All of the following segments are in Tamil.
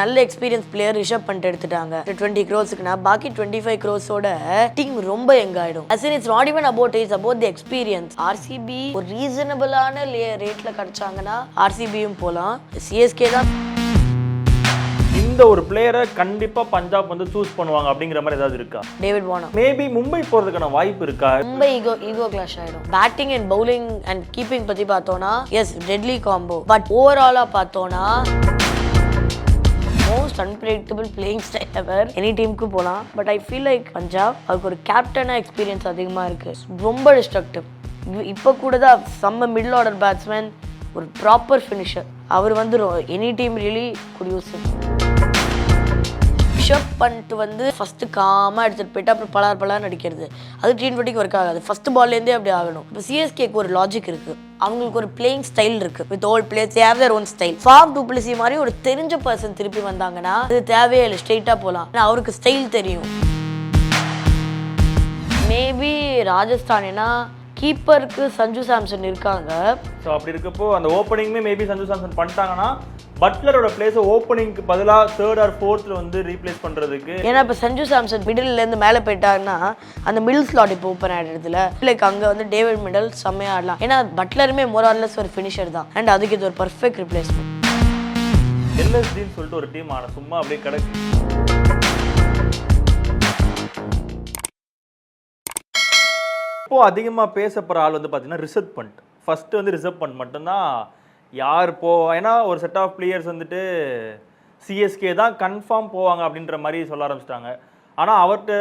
நல்ல எக்ஸ்பீரியன்ஸ் பிளேயர் ரிஷப் பண்ணிட்டு எடுத்துட்டாங்க. டுவெண்ட்டி க்ரோஸ்க்குனா பாக்கி டுவெண்ட்டி ஃபைவ் க்ரோஸோட டீம் ரொம்ப எங்க ஆயிடும். As it's not even about is about the experience RCB ஒரு ரீசனபிளான ரேட்ல கிடைச்சாங்கன்னா ஆர்சிபியும் போகலாம் சிஎஸ்கே தான். இந்த ஒரு பிளேயரை கண்டிப்பா பஞ்சாப் வந்து சூஸ் பண்ணுவாங்க அப்படிங்கிற மாதிரி ஏதாவது இருக்கா? டேவிட் வானா மேபி மும்பை போறதுக்கான வாய்ப்பு இருக்கா? ரொம்ப ஈகோ ஈகோ கிளாஷ் ஆயிடும். Batting and bowling and keeping பத்தி பார்த்தோம்னா எஸ் டெட்லி காம்போ பட் ஓவராலா பார்த்தோம்னா most unpredictable playing style ever any டீமுக்கு போகலாம் but I feel like Punjab அவருக்கு ஒரு கேப்டனாக எக்ஸ்பீரியன்ஸ் அதிகமாக இருக்குது ரொம்ப டிஸ்ட்ரக்டிவ் இப்போ கூட தான் செம்ம மிடில் ஆர்டர் பேட்ஸ்மேன் ஒரு ப்ராப்பர் ஃபினிஷர் அவர் வந்து any team really good use பண்ணிட்டு வந்து ஃபஸ்ட்டு காமாக எடுத்துகிட்டு போயிட்டு அப்புறம் பலார் பலார் நடிக்கிறது அது டி டுவெண்ட்டிக்கு ஒர்க் ஆகாது. ஃபஸ்ட்டு பால்லேருந்தே அப்படி ஆகணும். இப்போ சிஎஸ்கேக்கு ஒரு லாஜிக் இருக்குது அவங்களுக்கு ஒரு பிளேயிங் ஸ்டைல் இருக்கு. With old players have their own style form du Plessis மாதிரி ஒரு தெரிஞ்ச பர்சன் திருப்பி வந்தாங்கன்னா அது தேவையே இல்லை. ஸ்ட்ரெயிட்டாக போகலாம் ஏன்னா அவருக்கு ஸ்டைல் தெரியும். மேபி ராஜஸ்தான் ஏன்னா கீப்பருக்கு சஞ்சு சாம்சன் இருக்காங்க. ஸோ அப்படி இருக்கப்போ அந்த ஓப்பனிங்குமே மேபி சஞ்சு சாம்சன் பண்ணிட்டாங்கன்னா பட்லரோட பிளேஸை ஓப்பனிங்க்கு பதிலாக தேர்ட் ஆர் ஃபோர்த்தில் வந்து ரீப்ளேஸ் பண்ணுறதுக்கு ஏன்னா இப்போ சஞ்சு சாம்சன் மிடில்ல இருந்து மேலே போயிட்டாருன்னா அந்த மிடில் ஸ்லாட் இப்போ ஓப்பன் ஆகிடுதுல லைக் அங்கே வந்து டேவிட் மிடல் செம்மையா ஆடலாம். ஏன்னா பட்லருமே மோரார்லெஸ் ஒரு ஃபினிஷர் தான். அண்ட் அதுக்கு இது ஒரு பர்ஃபெக்ட் ரிப்ளேஸ்மெண்ட் எல்எஸ்டின்னு சொல்லிட்டு ஒரு டீம் ஆன சும்மா அப்படியே கிடக்கு. இப்போ அதிகமாக பேசப்படுற ஆள் வந்து பார்த்தீங்கன்னா ரிசர்வ் பண்ட் ஃபஸ்ட்டு வந்து ரிசர்வ் பண்ட் மட்டும்தான் யார் போ ஏன்னா ஒரு செட் ஆஃப் பிளேயர்ஸ் வந்துட்டு சிஎஸ்கே தான் கன்ஃபார்ம் போவாங்க அப்படின்ற மாதிரி சொல்ல ஆரம்பிச்சிட்டாங்க. ஆனால் அவர்கிட்ட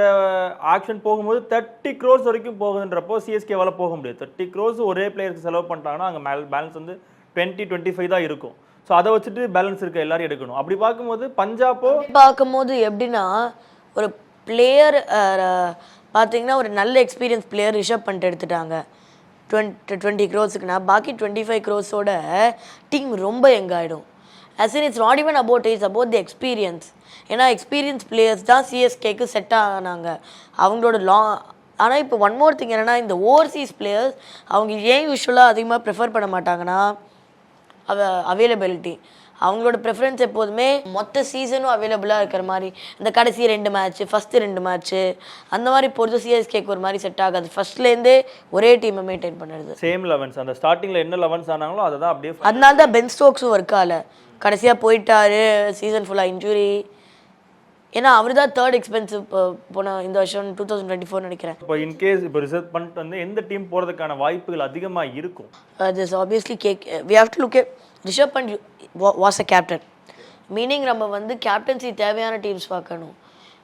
ஆக்ஷன் போகும்போது தேர்ட்டி க்ரோஸ் வரைக்கும் போகுதுன்றப்போ சிஎஸ்கேவால் போக முடியாது. தேர்ட்டி க்ரோஸ் ஒரே பிளேயருக்கு செலவு பண்ணிட்டாங்கன்னா அங்கே மேல் பேலன்ஸ் வந்து டுவெண்ட்டி டுவெண்ட்டி ஃபைவ் தான் இருக்கும். ஸோ அதை வச்சுட்டு பேலன்ஸ் இருக்க எல்லாரும் எடுக்கணும். அப்படி பார்க்கும்போது பஞ்சாபோ பார்க்கும்போது எப்படின்னா ஒரு பிளேயர் பார்த்தீங்கன்னா ஒரு நல்ல எக்ஸ்பீரியன்ஸ் பிளேயர் ரிஷப் பண்ணிட்டு எடுத்துட்டாங்க. டுவெண்ட்டி டுவெண்ட்டி க்ரோஸுக்குன்னா பாக்கி டுவெண்ட்டி ஃபைவ் க்ரோஸோட டீம் ரொம்ப எங்காயிடும் as in it's not even about is about the experience ஏன்னா எக்ஸ்பீரியன்ஸ் பிளேயர்ஸ் தான் சிஎஸ்கேக்கு செட் ஆனாங்க. அவங்களோட லா ஆனால் இப்போ ஒன் மோர் திங் என்னன்னா இந்த ஓவர்சீஸ் பிளேயர்ஸ் அவங்க ஏன் யூஸ்வலாக அதிகமாக ப்ரிஃபர் பண்ண மாட்டாங்கன்னா அவ அவைலபிலிட்டி அவங்களோட ப்ரிஃபரன்ஸ் எப்போதுமே மொத்த சீசனும் அவைலபிளாக இருக்கிற மாதிரி. இந்த கடைசி ரெண்டு மேட்ச் ஃபஸ்ட்டு ரெண்டு மேட்ச்சு அந்த மாதிரி பொறுத்து சிஎஸ்கேக்கு ஒரு மாதிரி செட் ஆகாது. ஃபர்ஸ்ட்லேருந்தே ஒரே டீமை மெயின்டைன் பண்ணுறது சேம் லெவன்ஸ் அந்த ஸ்டார்டிங்கில் என்ன லெவன்ஸ் ஆனாங்களோ அதை தான் அப்படியே அதனால தான் பென் ஸ்டோக்ஸும் ஒர்க் ஆகல. கடைசியாக போயிட்டாரு சீசன் ஃபுல்லாக இன்ஜுரி ஏன்னா அவர் தான் தேர்ட் எக்ஸ்பென்சிவ் போன இந்த வருஷம் டூ தௌசண்ட் டுவெண்ட்டி ஃபோர் நினைக்கிறேன். இப்போ இன்கேஸ் இப்போ ரிசர்வ் பண்ணிட்டு வந்து எந்த டீம் போகிறதுக்கான வாய்ப்புகள் அதிகமாக இருக்கும்? This obviously case we have to look Rishabh Pant was a captain meaning நம்ம வந்து கேப்டன்சி தேவையான டீம்ஸ் பார்க்கணும்.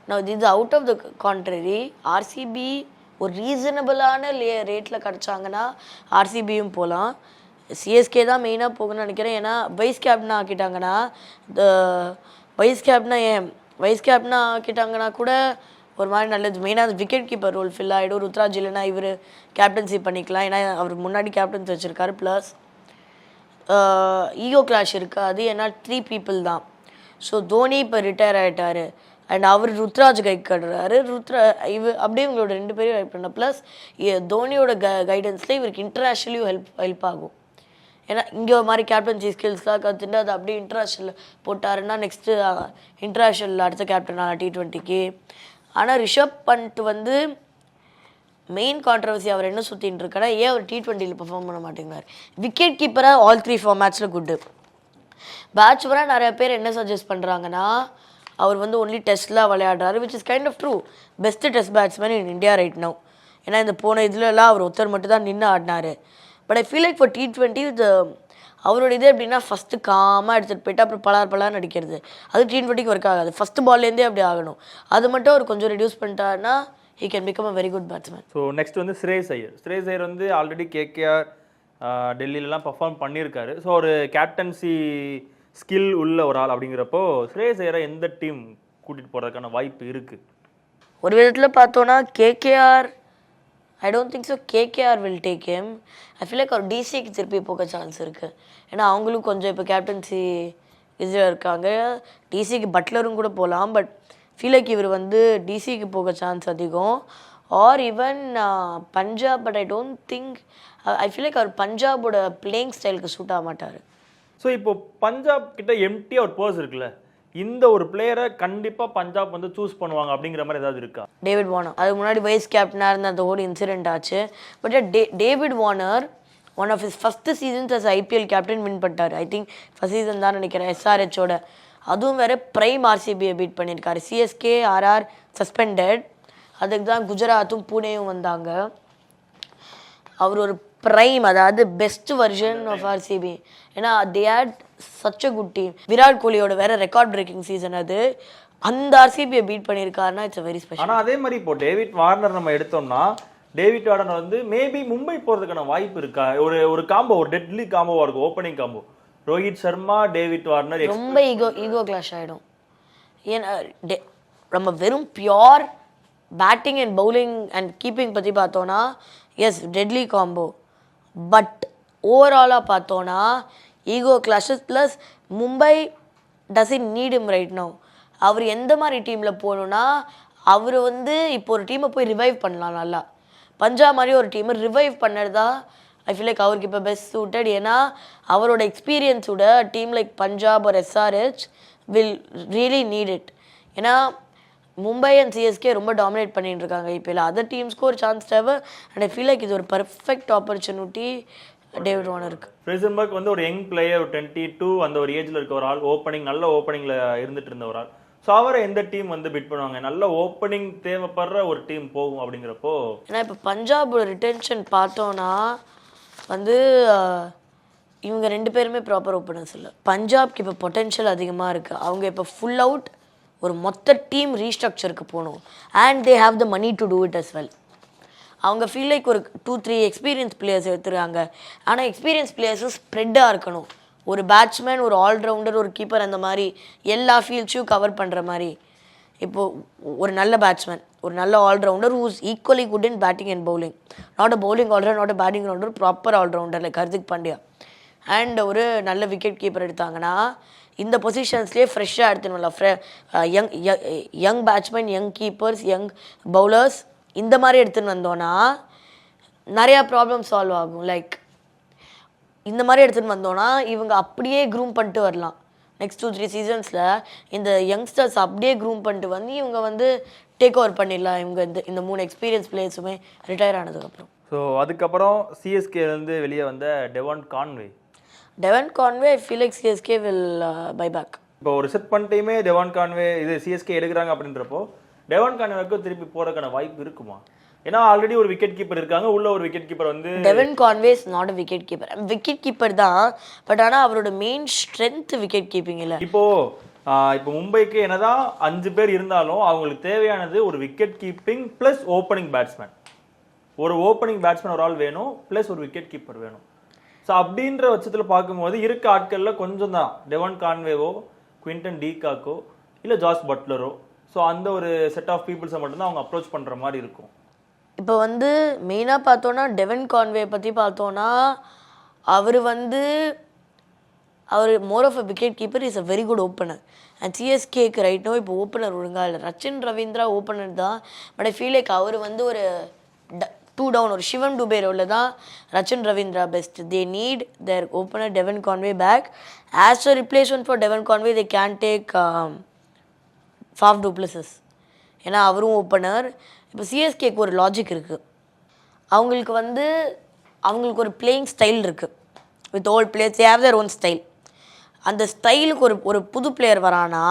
நான் இது out of the contrary RCB ஒரு ரீசனபிளான லே ரேட்டில் கிடச்சாங்கன்னா ஆர்சிபியும் போகலாம் சிஎஸ்கே தான் மெயினாக போகணும்னு நினைக்கிறேன். ஏன்னா வைஸ் கேப்டனாக ஆக்கிட்டாங்கன்னா வைஸ் கேப்டனா ஏன் வைஸ் கேப்டனாக ஆக்கிட்டாங்கன்னா கூட ஒரு மாதிரி நல்லது. மெயினாக விக்கெட் கீப்பர் ரோல் ஃபில் ஆகிடும் ருத்ராஜ் இல்லைன்னா இவர் கேப்டன்சி பண்ணிக்கலாம். ஏன்னா அவர் முன்னாடி கேப்டன்சி வச்சுருக்காரு. ப்ளஸ் ஈகோ கிளாஷ் இருக்காது ஏன்னா த்ரீ பீப்புள் தான். ஸோ தோனி இப்போ ரிட்டையர் ஆகிட்டாரு அண்ட் அவர் ருத்ராஜ் கை கடுறாரு ருத்ரா இவ அப்படியே இவங்களோட ரெண்டு பேரும் ஹெல்ப் பண்ண. ப்ளஸ் தோனியோட க கைடன்ஸில் இவருக்கு இன்டர்நேஷ்னலையும் ஹெல்ப் ஹெல்ப் ஆகும். ஏன்னா இங்கே மாதிரி கேப்டன்சி ஸ்கில்ஸ்லாம் கற்றுட்டு அது அப்படியே இன்டர்நேஷ்னல் போட்டாருன்னா நெக்ஸ்ட்டு இன்டர்நேஷ்னல் அடுத்த கேப்டன் ஆனால் டி டுவெண்ட்டிக்கு ஆனால் ரிஷப் பண்ணிட்டு வந்து மெயின் கான்ட்ரவர்சி அவர் என்ன சுற்றின்னு இருக்காரா ஏன் அவர் டி டுவெண்ட்டியில் பெர்ஃபார்ம் பண்ண மாட்டேங்கிறார். விக்கெட் கீப்பராக ஆல் த்ரீ ஃபோர் மேட்ச்சில் குட்டு பேட்ஸ்மனாக நிறைய பேர் என்ன சஜஸ்ட் பண்ணுறாங்கன்னா அவர் வந்து ஒன்லி டெஸ்ட்டில் விளையாடுறாரு which is kind of true best test batsman in India right now ஏன்னா இந்த போன இதுலலாம் அவர் ஒருத்தர் மட்டும் தான் நின்று ஆடினார். But I feel like for T twenty இது அவரோட இது எப்படின்னா ஃபஸ்ட்டு காமாக எடுத்துகிட்டு போயிட்டு அப்புறம் பலார் பலார் நடிக்கிறது அது டி ட்வெண்ட்டிக்கு ஒர்க் ஆகாது. ஃபஸ்ட்டு பால்லேருந்தே அப்படி ஆகணும். அது மட்டும் அவர் கொஞ்சம் ரெடியூஸ் பண்ணிட்டாருன்னா he can become a very good batsman so next வந்து ஸ்ரேஸ் ஐயர் ஸ்ரேஸ் ஐயர் வந்து ஆல்ரெடி கேகேஆர் டெல்லியிலலாம் பர்ஃபார்ம் பண்ணியிருக்காரு. ஸோ ஒரு கேப்டன்சி ஸ்கில் உள்ள ஒரு ஆள் அப்படிங்கிறப்போ ஸ்ரேஸ் ஐயரை எந்த டீம் கூட்டிகிட்டு போகிறதுக்கான வாய்ப்பு இருக்குது ஒரு விதத்தில் பார்த்தோன்னா KKR I don't think so KKR will take him I feel like அவர் டிசிக்கு திருப்பி போக சான்ஸ் இருக்குது ஏன்னா அவங்களும் கொஞ்சம் இப்போ கேப்டன்சி இதில் இருக்காங்க. டிசிக்கு பட்லரும் கூட போகலாம் பட் ஃபீல் லைக் இவர் வந்து டிசிக்கு போக சான்ஸ் அதிகம். Or even Punjab but I don't think I feel like அவர் பஞ்சாபோட பிளேயிங் ஸ்டைலுக்கு சூட் ஆக மாட்டார். ஸோ இப்போ பஞ்சாப் கிட்ட எம்டி ஒரு பர்ஸ் இருக்குல்ல இந்த ஒரு பிளேயரை கண்டிப்பா பஞ்சாப் வந்து சூஸ் பண்ணுவாங்க அப்படிங்கிற மாதிரி ஏதாவது இருக்கா? டேவிட் வார்னர் அதுக்கு முன்னாடி வைஸ் கேப்டனாக இருந்த அந்த ஹோல் இன்சிடென்ட் ஆச்சு. But the David Warner one of his first seasons as IPL captain win பண்ணிட்டார். ஐ திங்க் ஃபஸ்ட் சீசன் தான் நினைக்கிறேன். எஸ்ஆர்ஹெச்சோட அதுவும் வேறு பிரைம் ஆர்சிபியை பீட் பண்ணியிருக்காரு. சிஎஸ்கே ஆர்ஆர் சஸ்பெண்டட் அதுக்கு தான் குஜராத்தும் புனேயும் வந்தாங்க. அவர் ஒரு ப்ரைம் அதாவது பெஸ்ட் வெர்ஷன் ஆஃப் ஆர்சிபி ஏன்னா they had such a good team Virat கோலியோட வேற ரெக்கார்ட் பிரேக்கிங் சீசன் அது. அந்த ஆர்சிபியை பீட் பண்ணியிருக்காருன்னா இட்ஸ் வெரி ஸ்பெஷல் ஆனால் அதே மாதிரி இப்போ டேவிட் வார்னர் நம்ம எடுத்தோம்னா டேவிட் வார்னர் வந்து மேபி மும்பை போகிறதுக்கான வாய்ப்பு இருக்கா? ஒரு ஒரு காம்போ ஒரு டெட்லி காம்போவாக இருக்கும் opening combo Rohit Sharma David Warner ரொம்ப ஈகோ ஈகோ கிளாஷ் ஆகிடும் ஏன்னா நம்ம வெறும் pure batting and bowling and keeping பற்றி பார்த்தோன்னா எஸ் டெட்லி காம்போ பட் ஓவராலாக பார்த்தோன்னா ego clashes plus Mumbai does in need him right no அவர் எந்த மாதிரி டீமில் போகணுன்னா அவர் வந்து இப்போ ஒரு டீமை போய் ரிவைவ் பண்ணலாம் நல்லா. பஞ்சாப் மாதிரி ஒரு டீமை ரிவைவ் பண்ணது தான் ஐ ஃபீல் லைக் அவருக்கு இப்போ பெஸ்ட் சூட்டட் ஏன்னா அவரோட எக்ஸ்பீரியன்ஸோட டீம் லைக் பஞ்சாப் ஒரு SRH will really need it ஏன்னா மும்பை அண்ட் சிஎஸ்கே ரொம்ப டாமினேட் பண்ணிட்டு இருக்காங்க. ஐபிஎல் அதர் டீம்ஸ்க்கு ஒரு சான்ஸ் தேவை. அண்ட் ஐ ஃபீல் லைக் இது ஒரு பர்ஃபெக்ட் ஆப்பர்ச்சுனிட்டி டேவிட் வார்னருக்கு ஃப்ரேசன்பர்க் வந்து ஒரு யங் பிளேயர் ஒரு டுவெண்ட்டி டூ அந்த ஒரு ஏஜ்ல இருக்க ஒரு ஆள் ஓப்பனிங் நல்ல ஓப்பனிங்ல இருந்துட்டு இருந்த ஒரு ஆள். ஸோ அவரை எந்த டீம் வந்து பிட் பண்ணுவாங்க? நல்ல ஓப்பனிங் தேவைப்படுற ஒரு டீம் போகும் அப்படிங்கிறப்போ ஏன்னா இப்போ பஞ்சாபோட ரிட்டென்ஷன் பார்த்தோன்னா வந்து இவங்க ரெண்டு பேருமே ப்ராப்பர் ஓப்பனர்ஸ் இல்லை பஞ்சாப்க்கு இப்போ பொட்டென்ஷியல் அதிகமாக இருக்குது அவங்க இப்போ ஃபுல் அவுட் ஒரு மொத்த டீம் ரீஸ்ட்ரக்சருக்கு போகணும். And they have the money to do it as well அவங்க ஃபீல் லைக் ஒரு டூ த்ரீ எக்ஸ்பீரியன்ஸ் பிளேயர்ஸ் எடுத்துருக்காங்க. ஆனால் எக்ஸ்பீரியன்ஸ் பிளேயர்ஸும் ஸ்ப்ரெட்டாக இருக்கணும். ஒரு பேட்ஸ்மேன் ஒரு ஆல்ரவுண்டர் ஒரு கீப்பர் அந்த மாதிரி எல்லா ஃபீல்ட்ஸையும் கவர் பண்ணுற மாதிரி. இப்போது ஒரு நல்ல பேட்ஸ்மேன் ஒரு நல்ல allrounder who's equally good in batting and bowling not a bowling allrounder not a batting allrounder proper allrounder like Hardik Pandya and ஒரு நல்ல விக்கெட் கீப்பர் எடுத்தாங்கன்னா இந்த பொசிஷன்ஸ்லேயே ஃப்ரெஷ்ஷாக எடுத்துணும்ல ஃப்ரெ young young batsman young keepers young bowlers இந்த மாதிரி எடுத்துன்னு வந்தோன்னா நிறையா ப்ராப்ளம் சால்வ் ஆகும். லைக் இந்த மாதிரி எடுத்துன்னு வந்தோன்னா இவங்க அப்படியே க்ரூம் பண்ணிட்டு வரலாம். நெக்ஸ்ட் டூ த்ரீ சீசன்ஸில் இந்த யங்ஸ்டர்ஸ் அப்படியே க்ரூம் பண்ணிட்டு வந்து இவங்க வந்து டேக் ஓவர் பண்ணிடலாம். இவங்க இந்த இந்த மூணு எக்ஸ்பீரியன்ஸ் பிளேயர்ஸுமே ரிட்டையர் ஆனதுக்கப்புறம். ஸோ அதுக்கப்புறம் சிஎஸ்கே இருந்து வெளியே வந்த Devon Conway Devon Conway I feel like CSK will buy back இப்போ ஒரு செட் பண்ணிட்டையுமே டெவான் கான்வே இது சிஎஸ்கே எடுக்கிறாங்க அப்படின்றப்போ டெவான் கான்வேக்கு திருப்பி போறதுக்கான வாய்ப்பு இருக்குமா? ஏன்னா ஆல்ரெடி ஒரு விக்கெட் கீப்பர் இருக்காங்க உள்ள ஒரு விக்கெட் கீப்பர் வந்து Devon Conway's not a wicket keeper wicket keeper தான் பட் ஆனால் அவரோட மெயின் ஸ்ட்ரென்த் விக்கெட் கீப்பிங் இல்லை. இப்போ இப்போ மும்பைக்கு என்னதான் அஞ்சு பேர் இருந்தாலும் அவங்களுக்கு தேவையானது ஒரு wicket keeping plus opening batsman ஒரு ஓப்பனிங் பேட்ஸ்மேன் ஒரு ஆள் வேணும் பிளஸ் ஒரு விக்கெட் கீப்பர் வேணும். ஸோ அப்படின்ற பட்சத்தில் பார்க்கும்போது இருக்க ஆட்களில் கொஞ்சம் தான். டெவன் கான்வேவோ குவிண்டன் டீகாக்கோ இல்லை ஜாஸ் பட்லரோ ஸோ அந்த ஒரு செட் ஆஃப் பீப்புள்ஸை மட்டும்தான் அவங்க அப்ரோச் பண்ணுற மாதிரி இருக்கும். இப்போ வந்து மெயினாக பார்த்தோன்னா டெவன் கான்வே பற்றி பார்த்தோன்னா அவர் வந்து அவர் more of a wicket keeper is a very good opener and சிஎஸ்கேக்கு right now இப்போ ஓப்பனர் ஒழுங்காக இல்லை. ரச்சின் ரவீந்திரா ஓப்பனர் தான். பட் ஐ ஃபீல் லைக் அவர் வந்து ஒரு டூ டவுன் ஒரு சிவன் டுபே ரோலில் தான் Rachin Ravindra best they need their opener Devon Conway back as a replacement for Devon Conway they can take Faf du Plessis ஏன்னா அவரும் ஓப்பனர் இப்போ சிஎஸ்கேக்கு ஒரு லாஜிக் இருக்குது அவங்களுக்கு வந்து அவங்களுக்கு ஒரு பிளேயிங் ஸ்டைல் இருக்குது with old players have their own style அந்த ஸ்டைலுக்கு ஒரு ஒரு புது பிளேயர் வரானா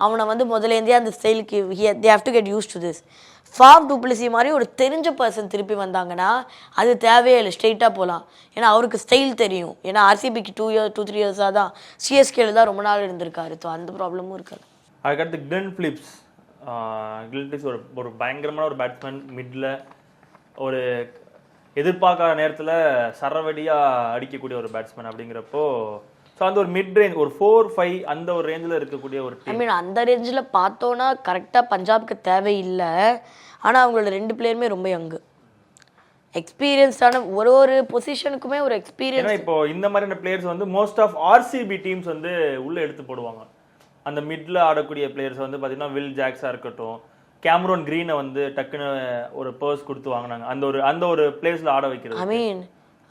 அவனை வந்து முதலேருந்தே அந்த ஸ்டைலுக்கு they have to get used to this form du Plessis மாதிரி ஒரு தெரிஞ்ச பர்சன் திருப்பி வந்தாங்கன்னா அது தேவையே இல்லை ஸ்ட்ரெயிட்டாக போகலாம் ஏன்னா அவருக்கு ஸ்டைல் தெரியும். ஏன்னா ஆர்சிபிக்கு டூ இயர் டூ த்ரீ இயர்ஸாக தான் சிஎஸ்கேல தான் ரொம்ப நாள் இருந்திருக்காரு. ஸோ அந்த ப்ராப்ளமும் இருக்காது. அதுக்கடுத்து கிளென் ஃபிலிப்ஸ் பிலிப்ஸ் ஒரு ஒரு பயங்கரமான ஒரு பேட்ஸ்மேன் மிட்ல ஒரு எதிர்பார்க்காத நேரத்தில் சரவடியாக அடிக்கக்கூடிய ஒரு பேட்ஸ்மேன் அப்படிங்கிறப்போ ஸோ அந்த ஒரு மிட் ரேஞ்ச் ஒரு ஃபோர் ஃபைவ் அந்த ஒரு ரேஞ்சில் இருக்கக்கூடிய ஒரு ஐ மீன் அந்த ரேஞ்சில் பார்த்தோன்னா கரெக்டாக பஞ்சாப்க்கு தேவையில்லை. ஆனால் அவங்களோட ரெண்டு பிளேயருமே ரொம்ப யங்கு எக்ஸ்பீரியன்ஸ்டான ஒரு ஒரு பொசிஷனுக்குமே ஒரு எக்ஸ்பீரியன்ஸ் இப்போ இந்த மாதிரியான பிளேயர்ஸ் வந்து மோஸ்ட் ஆஃப் ஆர்சிபி டீம்ஸ் வந்து உள்ள எடுத்து போடுவாங்க. அந்த மிட்ல ஆடக்கூடிய பிளேயர்ஸ் வந்து பார்த்தீங்கன்னா வில் ஜாக்ஸா இருக்கட்டும் கேமரோன் கிரீனை வந்து டக்குன்னு ஒரு பர்ஸ் கொடுத்து வாங்கினாங்க. அந்த ஒரு அந்த ஒரு பிளேஸ்ல ஆட வைக்கிறது ஐ மீன்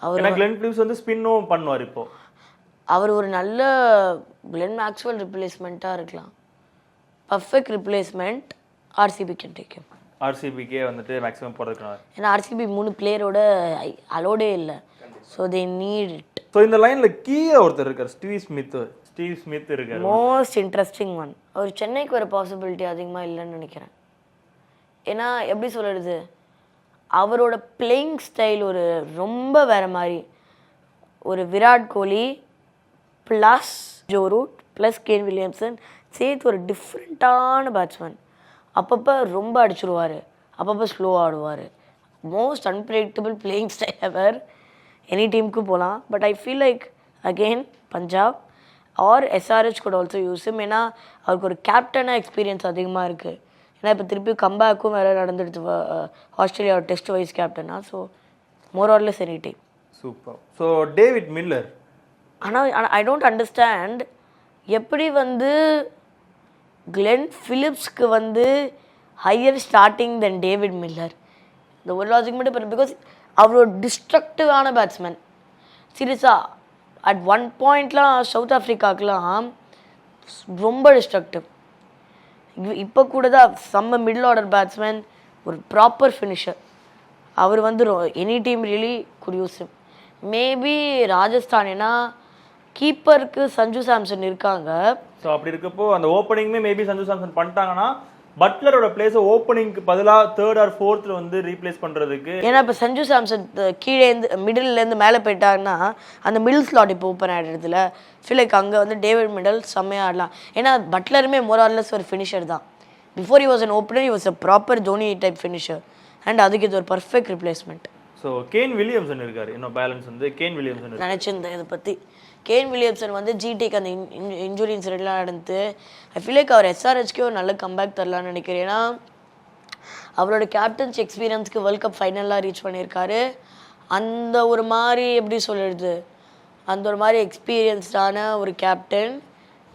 அவர் கிளென் பிலிப்ஸ் வந்து ஸ்பின்னும் பண்ணுவார் இப்போ. அவர் ஒரு நல்ல கிளென் மேக்ஸ்வெல் ரிப்ளேஸ்மெண்ட்டாக இருக்கலாம். Perfect replacement RCB can take ஆர்சிபிக்கே வந்துட்டு மேக்ஸிமம் போகிறதுக்கு ஏன்னா ஆர்சிபி மூணு பிளேயரோட அலோடே இல்லை. So they need it so இந்த லைனில் கீழே ஒருத்தர் இருக்கார் ஸ்டீவ் ஸ்மித் ஸ்டீவ் ஸ்மித் இருக்கார். மோஸ்ட் இன்ட்ரெஸ்டிங் ஒன் அவர் சென்னைக்கு ஒரு பாசிபிலிட்டி அதிகமாக இல்லைன்னு நினைக்கிறேன். ஏன்னா எப்படி சொல்கிறது அவரோட பிளேயிங் ஸ்டைல் ஒரு ரொம்ப வேறு மாதிரி. ஒரு Virat Kohli plus Joe Root plus Kane Williamson சேர்த்து ஒரு டிஃப்ரெண்ட்டான பேட்ஸ்மேன் அப்பப்போ ரொம்ப அடிச்சிருவார். அப்பப்போ ஸ்லோ ஆடுவார். Most unpredictable playing style ever any டீமுக்கு போகலாம் but I feel like again Punjab or SRH கூட ஆல்சோ யூஸ் ஏன்னா அவருக்கு ஒரு கேப்டனாக எக்ஸ்பீரியன்ஸ் அதிகமாக இருக்குது ஏன்னா இப்போ திருப்பி கம்பேக்கும் வேறு நடந்துடுது. வ- ஆஸ்திரேலியா டெஸ்ட் வைஸ் கேப்டனா so more or less any team super so David Miller ஆனால் ஐ டோன்ட் அண்டர்ஸ்டாண்ட் எப்படி வந்து கிளென் ஃபிலிப்ஸ்க்கு வந்து higher starting then David Miller இந்த ஒரு லாஜிக் மட்டும் பிகாஸ் அவரோட டிஸ்ட்ரக்டிவான பேட்ஸ்மேன் சீரியஸாக அட் ஒன் பாயிண்ட்லாம் சவுத் ஆஃப்ரிக்காக்கெலாம் ரொம்ப டிஸ்ட்ரக்டிவ் இப்போ கூட தான் செம்ம மிடில் ஆர்டர் பேட்ஸ்மேன் ஒரு ப்ராப்பர் ஃபினிஷர் அவர் வந்து any team really good use maybe Rajasthan ஏன்னா கீப்பருக்கு சஞ்சு சாம்சன் இருக்காங்க. ஸோ அப்படி இருக்கப்போ அந்த ஓப்பனிங்குமே மேபி சஞ்சு சாம்சன் பண்ணிட்டாங்கன்னா பட்லரோட பிளேஸை ஓப்பனிங்க்கு பதிலாக தேர்ட் ஆர் ஃபோர்த்தில் வந்து ரீப்ளேஸ் பண்ணுறதுக்கு ஏன்னா இப்போ சஞ்சு சாம்சன் கீழே இருந்து மிடில்லேருந்து மேலே போயிட்டாங்கன்னா அந்த மிடில் ஸ்லாட் இப்போ ஓப்பன் ஆகிடுறதுல ஃபீல் லைக் அங்கே வந்து டேவிட் மிடல் செம்மையாக ஆடலாம். ஏன்னா பட்லருமே மோரார்லெஸ் ஒரு ஃபினிஷர் தான். Before he was an opener he was a proper Dhoni type finisher and அதுக்கு இது ஒரு perfect replacement so Kane Williamson இருக்காரு. இன்னும் பேலன்ஸ் வந்து கேன் வில்லியம்சன் நினச்சிருந்தேன் இதை பற்றி கேன் வில்லியம்சன் வந்து ஜிடிக்கு அந்த இன் இன்ஜுரி இன்சிடென்ட்லாம் நடந்து ஐ ஃபீல் லைக் அவர் எஸ்ஆர்ஹெச்க்கே ஒரு நல்ல கம்பேக் தரலான்னு நினைக்கிறேன். ஏன்னா அவரோட கேப்டன்ஸ் எக்ஸ்பீரியன்ஸ்க்கு வேர்ல்ட் கப் ஃபைனலாக ரீச் பண்ணியிருக்காரு. அந்த ஒரு மாதிரி எப்படி சொல்கிறது அந்த ஒரு மாதிரி எக்ஸ்பீரியன்ஸ்டான ஒரு கேப்டன்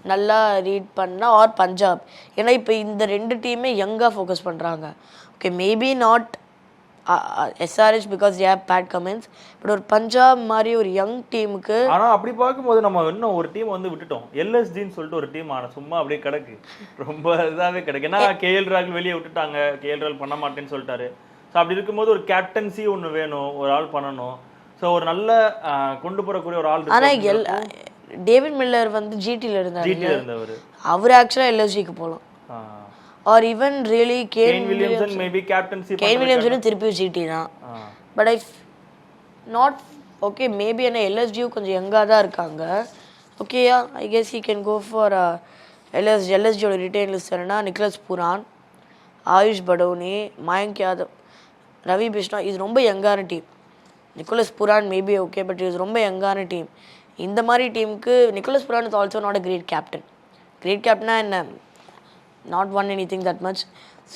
நல்லா ரீட் பண்ணால் ஆர் பஞ்சாப் ஏன்னா இப்போ இந்த ரெண்டு டீமே யங்காக ஃபோக்கஸ் பண்ணுறாங்க okay maybe not SRH because a bad comments but ஒரு பஞ்சாப் மாதிரி ஒரு யங் டீமுக்கு ஆனா அப்படி பார்க்கும்போது நம்ம இன்னும் ஒரு டீம் வந்து விட்டுட்டோம். எல்எஸ்டின்னு சொல்லிட்டு ஒரு டீம் ஆனா சும்மா அப்படியே கிடக்கு. ரொம்ப இதாவே கிடக்கு. ஏன்னா கேஎல் ராகுல் வெளியே விட்டுட்டாங்க. கேஎல் ராகுல் பண்ண மாட்டேன்னு சொல்லிட்டாரு. ஸோ அப்படி இருக்கும்போது ஒரு கேப்டன்சி ஒன்று வேணும் ஒரு ஆள் பண்ணணும். ஸோ ஒரு நல்ல கொண்டு போறக்கூடிய ஒரு ஆள் ஆனால் எல் டேவிட் மில்லர் வந்து ஜிடியில் இருந்தார் ஜிடியில் இருந்தவர். அவர் ஆக்சுவலாக எல்எஸ்ஜிக்கு போகலாம். Or even really Kane Williamson maybe captaincy Kane வில்லியம்ஸனும் திருப்பி ஜிடி தான். But I not okay maybe என்ன எல்எஸ்டியும் கொஞ்சம் யங்காக தான் இருக்காங்க. ஓகேயா I guess you can go for L எல்எஸ்டியோட retain list என்னன்னா நிக்லஸ் புரான் ஆயுஷ் படோனி மயங்க் யாதவ் ரவி பிஷ்ணா இது ரொம்ப யங்கான team Nicholas Pooran maybe okay but இது ரொம்ப யங்கான டீம் இந்த மாதிரி டீமுக்கு Nicholas Pooran is also not a great captain great கேப்டனா என்ன? Not one anything that much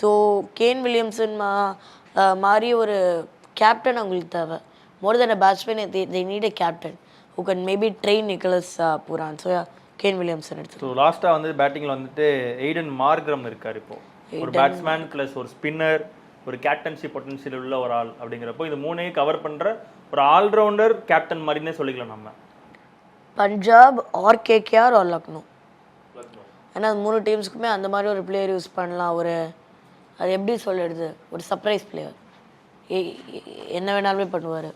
so Kane Williamson மா மாதிரி ஒரு கேப்டன் அவங்களுக்கு தேவை. More then a batsman they need a captain who can maybe train Nicholas Pooran so Kane Williamson எடுத்து ஸோ லாஸ்ட்டாக வந்து பேட்டிங்கில் வந்துட்டு எய்டன் மார்க்ரம் இருக்கார் இப்போ. ஒரு பேட்ஸ்மேன் ப்ளஸ் ஒரு ஸ்பின்னர் ஒரு கேப்டன்சி பொட்டன்ஷியல் உள்ள ஒரு ஆள் அப்படிங்கிறப்போ இது மூணையும் கவர் பண்ணுற ஒரு ஆல்ரவுண்டர் கேப்டன் மாதிரினே சொல்லிக்கலாம் நம்ம. Punjab or KKR or Lucknow. ஏன்னா அது மூணு டீம்ஸ்க்குமே அந்த மாதிரி ஒரு பிளேயர் யூஸ் பண்ணலாம். ஒரு அது எப்படி சொல்லிடுது ஒரு சர்ப்ரைஸ் பிளேயர் என்ன வேணாலுமே பண்ணுவார்.